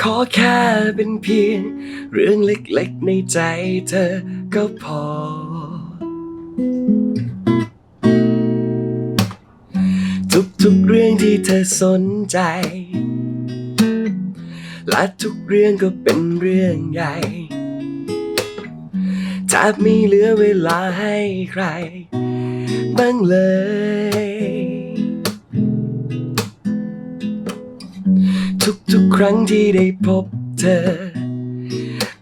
ขอแค่เป็นเพียง เรื่องเล็กๆในใจเธอก็พอ ทุกๆเรื่องที่เธอสนใจ และทุกเรื่องก็เป็นเรื่องใหญ่แทบไม่เหลือเวลาให้ใคร บ้างเลย ครั้งที่ได้พบเธอ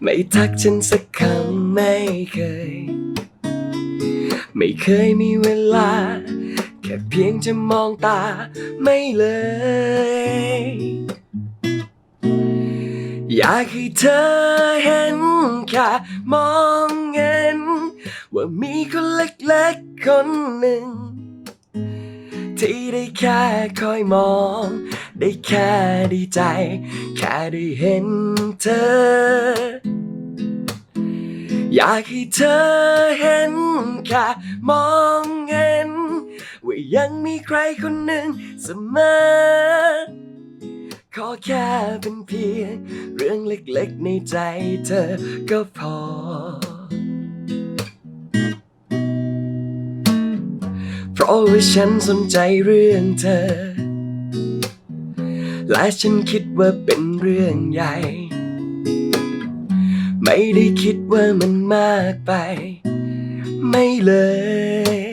ไม่ทักฉันสักคำไม่เคย ไม่เคยมีเวลา แค่เพียงจะมองตาไม่เลย อยากให้เธอเห็นแค่มองเห็น ว่ามีคนเล็กๆคนหนึ่งที่ได้แค่คอยมอง ได้แค่ดีใจ แค่ได้เห็นเธอ อยากให้เธอเห็นแค่มองเห็น ว่ายังมีใครคนหนึ่งเสมอ ขอแค่เป็นเพียงเรื่องเล็กๆในใจเธอก็พอเพราะว่าฉันสนใจเรื่องเธอ และฉันคิดว่าเป็นเรื่องใหญ่ ไม่ได้คิดว่ามันมากไป ไม่เลย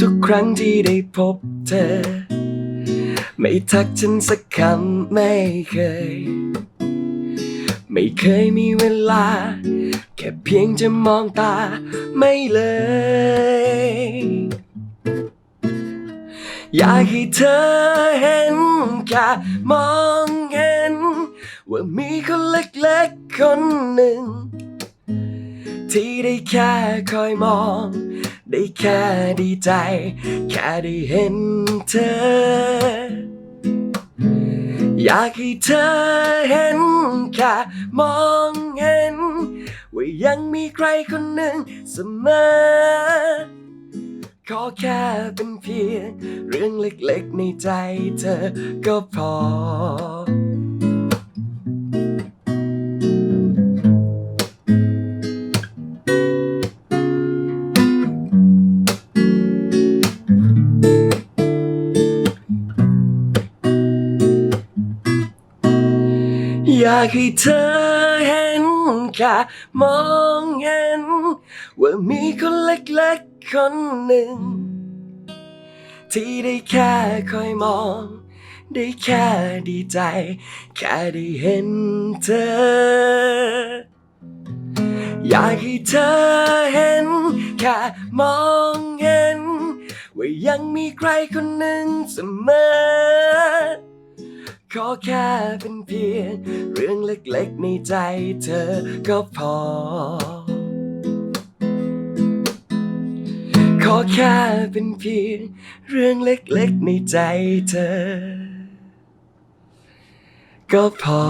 ทุกๆครั้งที่ได้พบเธอ ไม่ทักฉันสักคำไม่เคย ไม่เคยมีเวลา แค่เพียงจะมองตาไม่เลย อยากให้เธอเห็นแค่มองเห็น ว่ามีคนเล็กๆคนหนึ่ง ที่ได้แค่คอยมอง ได้แค่ดีใจ แค่ได้เห็นเธอ อยากให้เธอเห็นแค่มองเห็น ว่ายังมีใครคนหนึ่งเสมอ ขอแค่เป็นเพียงเรื่องเล็กๆในใจเธอก็พอ อยากให้เธอเห็นค่ะ มองเห็น ว่ามีคนเล็กๆ คนหนึ่ง ที่ได้แค่คอยมอง ได้แค่ดีใจ แค่ได้เห็นเธอ อยากให้เธอเห็น แค่มองเห็น ว่ายังมีใครคนหนึ่งเสมอขอแค่เป็นเพียงเรื่องเล็กๆในใจเธอก็พอ ขอแค่เป็นเพียงเรื่องเล็กๆในใจเธอ ก็พอ